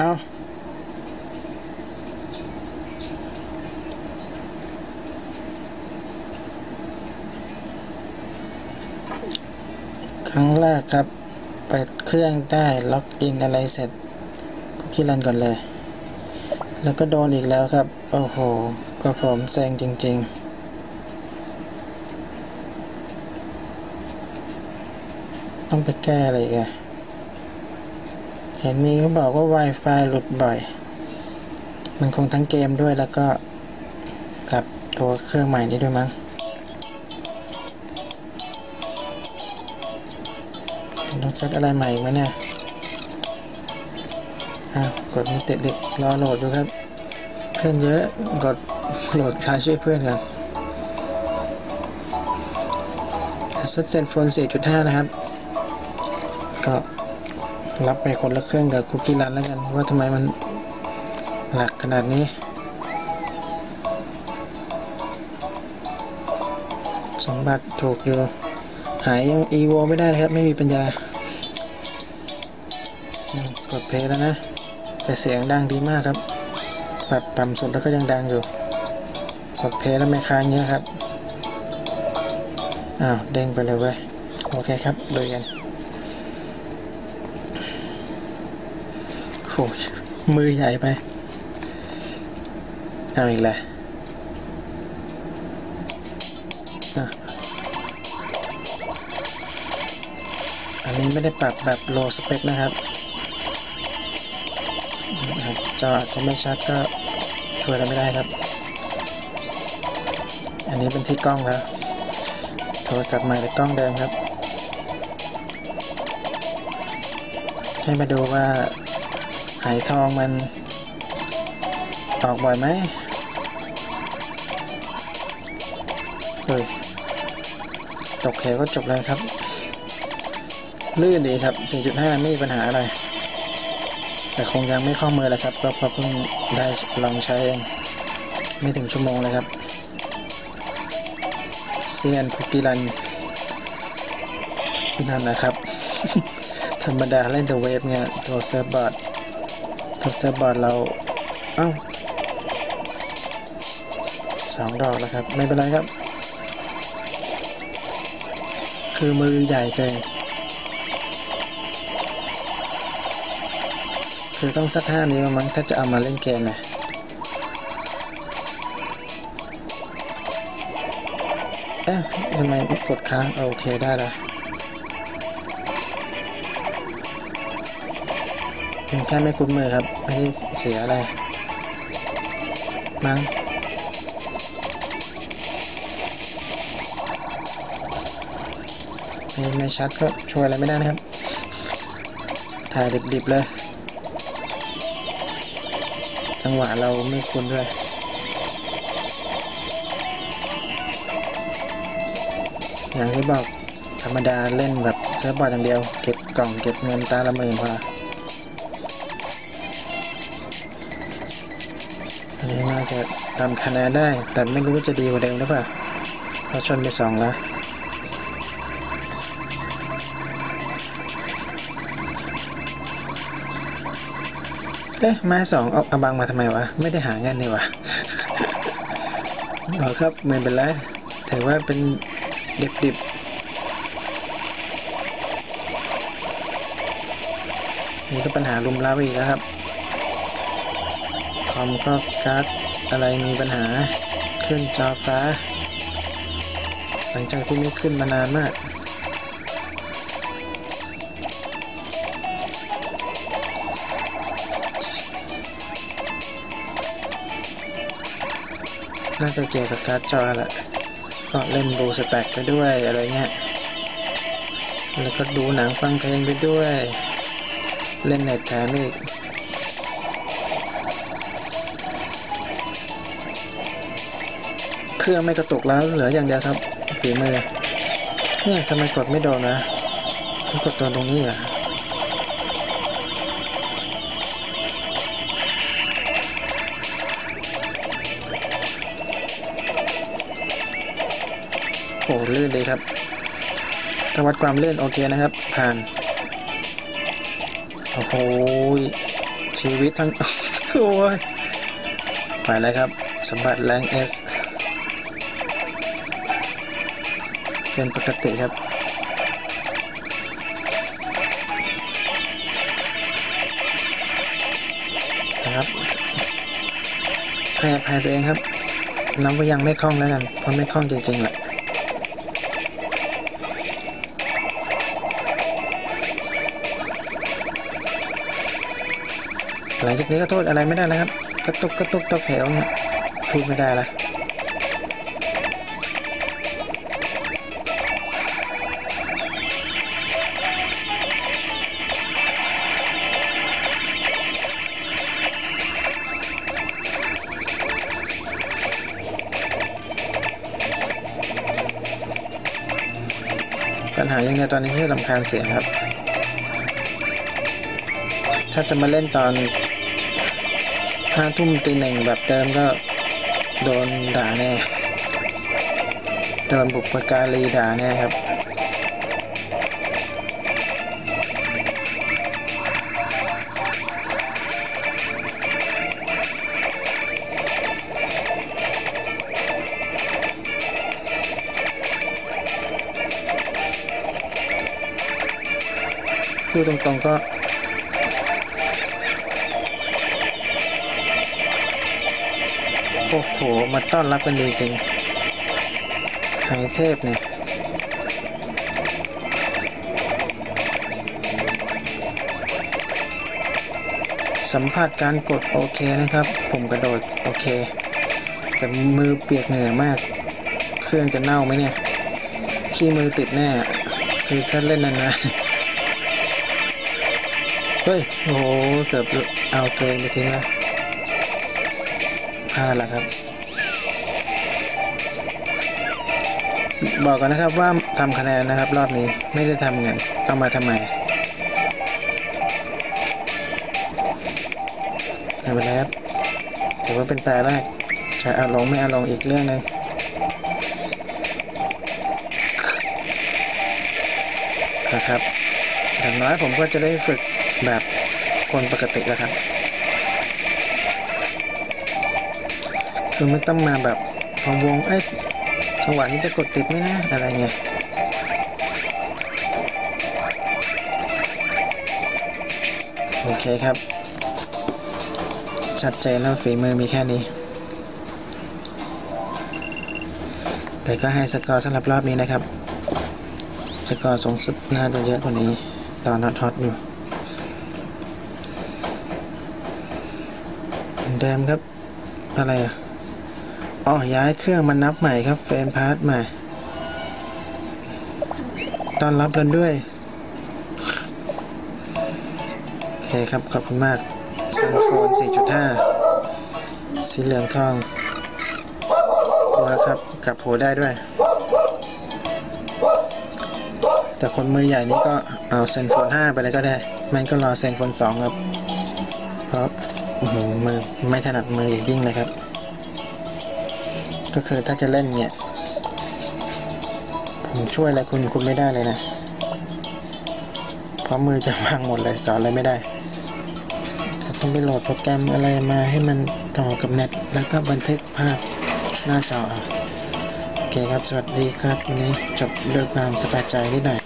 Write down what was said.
เอาครั้งแรกครับ เปิดเครื่องได้ล็อกอินอะไรเสร็จคุกกี้รันก่อนเลย แล้วก็โดนอีกแล้วครับ โอ้โหก็ผมแซงจริง ๆต้องไปแก้อะไรอีกัน เห็นมีเขาบอกว่า Wi-Fi หลุดบ่อย มันคงทั้งเกมด้วยแล้วก็กับตัวเครื่องใหม่นี้ด้วยมั้งต้องเซตอะไรใหม่ไหมเนี่ยอ้าวกดมีติดดิรอโหลดดูครับ เพื่อนเยอะกดโหลดคาช่วยเพื่อนกันซดเซนโฟน4.5 นะครับ ก็ รับไปคนละเครื่องกับคุกกี้รันแล้วกันว่าทำไมมันหนักขนาดนี้สมบัติถูกอยู่ หายยัง EVO ไม่ได้นะครับไม่มีปัญญากดเพลย์แล้วนะ แต่เสียงดังดีมากครับปรับต่ำสุดแล้วก็ยังดังอยู่กดเพลย์แล้วไม่ค้างเยอะครับอ้าวเด้งไปเลยเว้ยโอเคครับดูกัน อ้ยมือใหญ่ไปเอาอีกแล้วอะอันนี้ไม่ได้ปรับแบบโลสเปคนะครับนะครับจออาจจะไม่ชัดก็ช่วยอะไรไม่ได้ครับ อันนี้เป็นที่กล้องครับโทรศัพท์ใหม่หรือกล้องเดิมครับ ให้มาดูว่า หายทองมันออกบ่อยไหมเฮ้ยตกเหวก็จบเลยครับ ลื่นดีครับ 4.5 ไม่มีปัญหาอะไร แต่คงยังไม่เข้ามือแหละครับก็เพราะเพิ่งได้ลองใช้เองไม่ถึงชั่วโมงเลยครับ เซียนคุกกี้รันนั่นนะครับ ธรรมดาเล่นแต่เวฟเนี่ย ตัวเซิร์ฟบอร์ด ตัวเซิร์ฟบอร์ดเราเอ้าสองดอกแล้วครับ ไม่เป็นไรครับ คือมือใหญ่เกินคือต้องสักห้านิ้วมั้งถ้าจะเอามาเล่นเกมนะเอ๊ะทำไมกดค้างโอเคได้แล้ว แค่ไม่คุ้นมือครับไม่ได้เสียอะไร มั้งนี่ไม่ชัดก็ช่วยอะไรไม่ได้นะครับ ถ่ายดิบๆเลย จังหวะเราไม่คุ้นด้วยอย่างที่บอกธรรมดาเล่นแบบเซิร์ฟบอร์ดอย่างเดียว เก็บกล่องเก็บเงินตาละหมื่นพอ นี้น่าจะทำคะแนนได้ แต่ไม่รู้จะดีกว่าเดิมหรือเปล่าเพราะชนไปสองแล้วเอ๊ะไม้สองเอาเอาบังมาทำไมวะ ไม่ได้หาเงินนี่วะอ๋อครับไม่เป็นไรถือว่าเป็นเด็กดิบนี่ก็ปัญหาลุมเล้าอีกแล้วครับ อมก็การ์ดอะไรมีปัญหาขึ้นจอฟ้า หลังจากที่ไม่ขึ้นมานานมากน่าจะเกี่ยวกับการ์ดจอแหละก็เล่นบูสแต็กไปด้วยอะไรเงี้ย แล้วก็ดูหนังฟังเพลงไปด้วย เล่นเน็ตแถมอีก เครื่องไม่กระตุกแล้วเหลืออย่างเดียวครับฝีมือเนี่ยทำไมกดไม่โดนนะกดโดนตรงนี้เหรอโอ้ลื่นเลยครับถ้าวัดความลื่นโอเคนะครับ ผ่านโอ้โหชีวิตทั้งโอ้ยไปแล้วครับสมบัติแรงเอส เป็นปกติครับนะครับให้อภัยตัวเองครับนับว่ายังไม่คล่องแล้วกันเพราะไม่คล่องจริงๆแหละหลังจากนี้ก็โทษอะไรไม่ได้แล้วครับ กระตุกกระตุกตะแถวเนี่ยพูดไม่ได้ละ ยังไงตอนนี้ให้ลำคาญเสียงครับ ถ้าจะมาเล่นตอนห้าทุ่มตีหนึ่งแบบเดิมก็โดนด่าแน่ โดนบุกปการีด่าแน่ครับ พูดตรงๆก็ โอ้โห มาต้อนรับกันดีจริงหายเทพเนี่ยสัมผัสการกดโอเคนะครับ ผมกระโดดโอเค แต่มือเปียกเหงื่อมาก เครื่องจะเน่าไหมเนี่ย ขี้มือติดแน่ คือถ้าเล่นนานๆ เฮ้ย โอ้โหเกือบเอาตัวเองไปทิ้งแล้วพลาดล้วครับ บอกกันนะครับว่าทำคะแนนนะครับ รอบนี้ไม่ได้ทำเงินเอามาทำไมไม่เป็นไรครับถือว่าเป็นตาแรกจะเอาลงไม่เอาลงอีกเรื่องหนึงนะครับ อย่างน้อยผมก็จะได้ฝึกแบบคนปกติแล้วครับ คือไม่ต้องมาแบบพองวงเอ้ยจังหวะนี้จะกดติดไหมนะ อะไรเงี้ยโอเคครับ ชัดเจนแล้วฝีมือมีแค่นี้ แต่ก็ให้สกอร์สำหรับรอบนี้นะครับ สกอร์สูงสุดน่าจะเยอะกว่านี้ ตอนฮอตฮอตอยู่เหมือนเดิมครับ อะไรอะอ๋อย้ายเครื่องมานับใหม่ครับเฟรมพาร์ทใหม่ต้อนรับกันด้วยโอเคครับ ขอบคุณมากซันโฟน4.5 สีเหลืองทองตัวครับ กลับหัวได้ด้วย แต่คนมือใหญ่นี้ก็เอาเซนโฟน5 ไปเลยก็ได้ม่งก็รอเซนโฟน2ครับ เพราะโอ้โหมือไม่ถนัดมืออยิ่งเลยครับ ก็คือถ้าจะเล่นเนี่ย ผมช่วยอะไรคุณคุณไม่ได้เลยนะ เพราะมือจะพังหมดเลยสอนอะไรไม่ได้ต้องไปโหลดโปรแกรมอะไรมาให้มันต่อกับเน็ต แล้วก็บันทึกภาพหน้าจอโอเคครับ สวัสดีครับ วันนี้จบด้วยความสบายใจนิดหน่อย